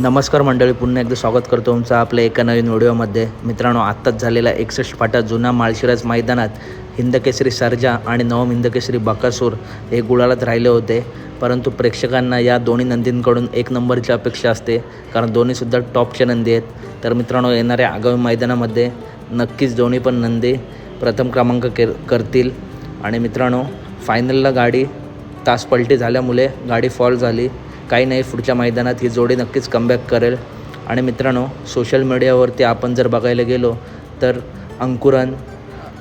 नमस्कार मंडळी पुन्हा एकदा स्वागत करतो तुमचं आपल्या एका नवीन व्हिडिओमध्ये. मित्रांनो आत्ताच झालेला एकसष्ट फाटा जुना माळशिराज मैदानात हिंदकेसरी सर्जा आणि नवम हिंदकेसरी बकासूर हे गुळालात राहिले होते. परंतु प्रेक्षकांना या दोन्ही नंदींकडून एक नंबरची अपेक्षा असते कारण दोन्हीसुद्धा टॉपचे नंदी आहेत. तर मित्रांनो येणाऱ्या आगामी मैदानामध्ये नक्कीच दोन्ही पण नंदी प्रथम क्रमांक के करतील. आणि मित्रांनो फायनलला गाडी तास पलटी झाल्यामुळे गाडी फॉल झाली. काही नाही पुढच्या मैदानात ही जोडी नक्कीच कमबॅक करेल. आणि मित्रांनो सोशल मीडियावरती आपण जर बघायला गेलो तर अंकुरन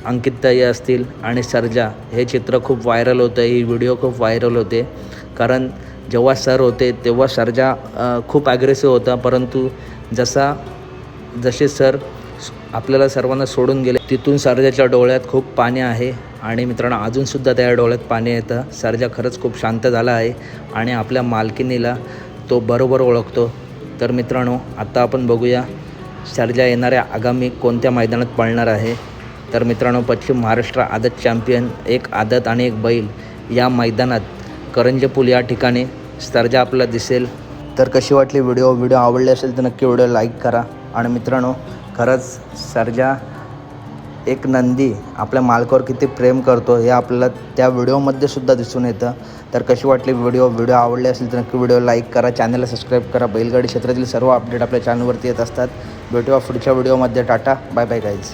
अंकित ताई असतील आणि सर्जा हे चित्र खूप व्हायरल होतं ही व्हिडिओ खूप व्हायरल होते. कारण जेव्हा सर होते तेव्हा सर्जा खूप ॲग्रेसिव्ह होता. परंतु जसा जसे सर आपल्याला सर्वांना सोडून गेले तिथून सर्जाच्या डोळ्यात खूप पाणी आहे. आणि मित्रांनो अजूनसुद्धा त्या डोळ्यात पाणी येतं. सर्जा खरंच खूप शांत झाला आहे आणि आपल्या मालकिनीला तो बरोबर ओळखतो. तर मित्रांनो आत्ता आपण बघूया सर्जा येणाऱ्या आगामी कोणत्या मैदानात पळणार आहे? तर मित्रांनो पश्चिम महाराष्ट्र आदत चॅम्पियन एक आदत आणि एक बैल या मैदानात करंजपूल या ठिकाणी सर्जा आपला दिसेल. तर कशी वाटली व्हिडिओ? व्हिडिओ आवडली असेल तर नक्की व्हिडिओ लाईक करा. आणि मित्रांनो खरंच सर्जा एक नंदी आपल्या मालकावर किती प्रेम करतो हे आपल्याला त्या व्हिडिओमध्ये सुद्धा दिसून येतं. तर कशी वाटली व्हिडिओ? व्हिडिओ आवडले असेल तर नक्की व्हिडिओ लाईक करा चॅनलला सबस्क्राईब करा. बैलगाडी क्षेत्रातील सर्व अपडेट आपल्या चॅनलवरती येत असतात. भेटूया पुढच्या व्हिडिओमध्ये. Tata bye bye guys